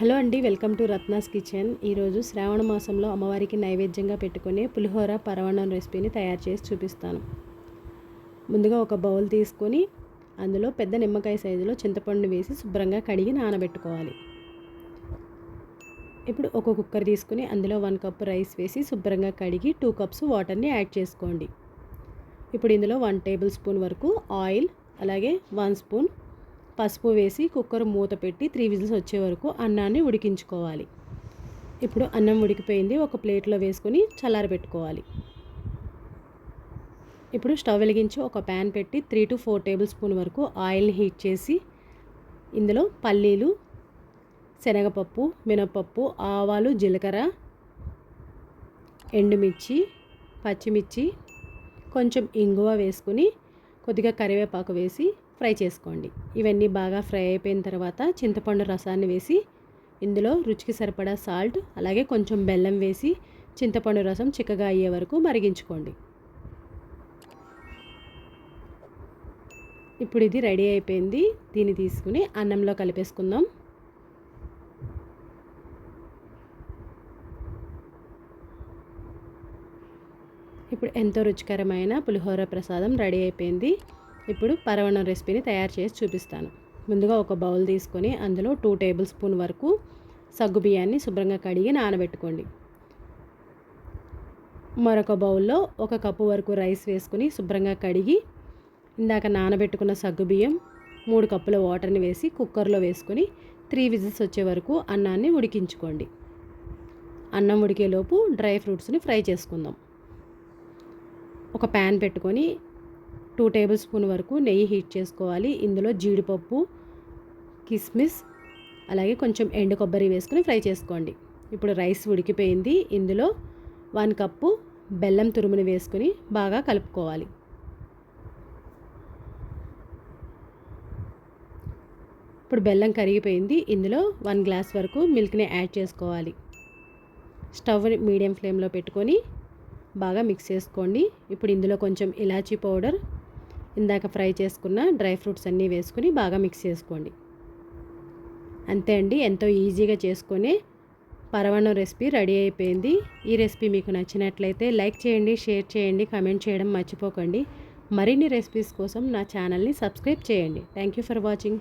Hello అండి welcome to Ratna's kitchen. ఈరోజు శ్రావణ మాసంలో అమ్మవారికి నైవేద్యంగా పెట్టుకునే పులిహోర పరవణం రెసిపీని తయారు చేసి చూపిస్తాను. ముందుగా ఒక బౌల్ తీసుకొని అందులో పెద్ద నిమ్మకాయ సైజులో చింతపండు వేసి శుభ్రంగా కడిగి నానబెట్టుకోవాలి. ఇప్పుడు ఒక కుక్కర్ తీసుకుని అందులో వన్ కప్ రైస్ వేసి శుభ్రంగా కడిగి టూ కప్స్ వాటర్ని యాడ్ చేసుకోండి. ఇప్పుడు ఇందులో వన్ టేబుల్ స్పూన్ వరకు ఆయిల్ అలాగే వన్ స్పూన్ పసుపు వేసి కుక్కర్ మూత పెట్టి త్రీ విజిల్స్ వచ్చే వరకు అన్నాన్ని ఉడికించుకోవాలి. ఇప్పుడు అన్నం ఉడికిపోయింది. ఒక ప్లేట్లో వేసుకొని చల్లారబెట్టుకోవాలి ఇప్పుడు స్టవ్ వెలిగించి ఒక ప్యాన్ పెట్టి three to four table spoon వరకు ఆయిల్ని హీట్ చేసి ఇందులో పల్లీలు శనగపప్పు మినపప్పు ఆవాలు జీలకర్ర ఎండుమిర్చి పచ్చిమిర్చి కొంచెం ఇంగువ వేసుకుని కొద్దిగా కరివేపాకు వేసి ఫ్రై చేసుకోండి. ఇవన్నీ బాగా ఫ్రై అయిపోయిన తర్వాత చింతపండు రసాన్ని వేసి ఇందులో రుచికి సరిపడా సాల్ట్ అలాగే కొంచెం బెల్లం వేసి చింతపండు రసం చిక్కగా అయ్యే వరకు మరిగించుకోండి. ఇప్పుడు ఇది రెడీ అయిపోయింది. దీన్ని తీసుకుని అన్నంలో కలిపేసుకుందాం. ఇప్పుడు ఎంతో రుచికరమైన పులిహోర ప్రసాదం రెడీ అయిపోయింది. ఇప్పుడు పరవణం రెసిపీని తయారు చేసి చూపిస్తాను. ముందుగా ఒక బౌల్ తీసుకొని అందులో టూ టేబుల్ స్పూన్ వరకు సగ్గు బియ్యాన్ని శుభ్రంగా కడిగి నానబెట్టుకోండి. మరొక బౌల్లో ఒక కప్పు వరకు రైస్ వేసుకుని శుభ్రంగా కడిగి ఇందాక నానబెట్టుకున్న సగ్గు బియ్యం మూడు కప్పుల వాటర్ని వేసి కుక్కర్లో వేసుకొని త్రీ విజిల్స్ వచ్చే వరకు అన్నాన్ని ఉడికించుకోండి. అన్నం ఉడికేలోపు డ్రై ఫ్రూట్స్ని ఫ్రై చేసుకుందాం. ఒక ప్యాన్ పెట్టుకొని టూ టేబుల్ స్పూన్ వరకు నెయ్యి హీట్ చేసుకోవాలి. ఇందులో జీడిపప్పు కిస్మిస్ అలాగే కొంచెం ఎండు కొబ్బరి వేసుకుని ఫ్రై చేసుకోండి. ఇప్పుడు రైస్ ఉడికిపోయింది. ఇందులో వన్ కప్పు బెల్లం తురుముని వేసుకుని బాగా కలుపుకోవాలి. ఇప్పుడు బెల్లం కరిగిపోయింది. ఇందులో వన్ గ్లాస్ వరకు మిల్క్ని యాడ్ చేసుకోవాలి. స్టవ్ మీడియం ఫ్లేమ్లో పెట్టుకొని బాగా మిక్స్ చేసుకోండి. ఇప్పుడు ఇందులో కొంచెం ఇలాచీ పౌడర్ ఇందాక ఫ్రై చేసుకున్న డ్రై ఫ్రూట్స్ అన్నీ వేసుకుని బాగా మిక్స్ చేసుకోండి. అంతే అండి ఎంతో ఈజీగా చేసుకొని పరవణం రెసిపీ రెడీ అయిపోయింది. ఈ రెసిపీ మీకు నచ్చినట్లయితే లైక్ చేయండి షేర్ చేయండి కమెంట్ చేయడం మర్చిపోకండి. మరిన్ని రెసిపీస్ కోసం నా ఛానల్ని సబ్స్క్రైబ్ చేయండి. Thank you for watching.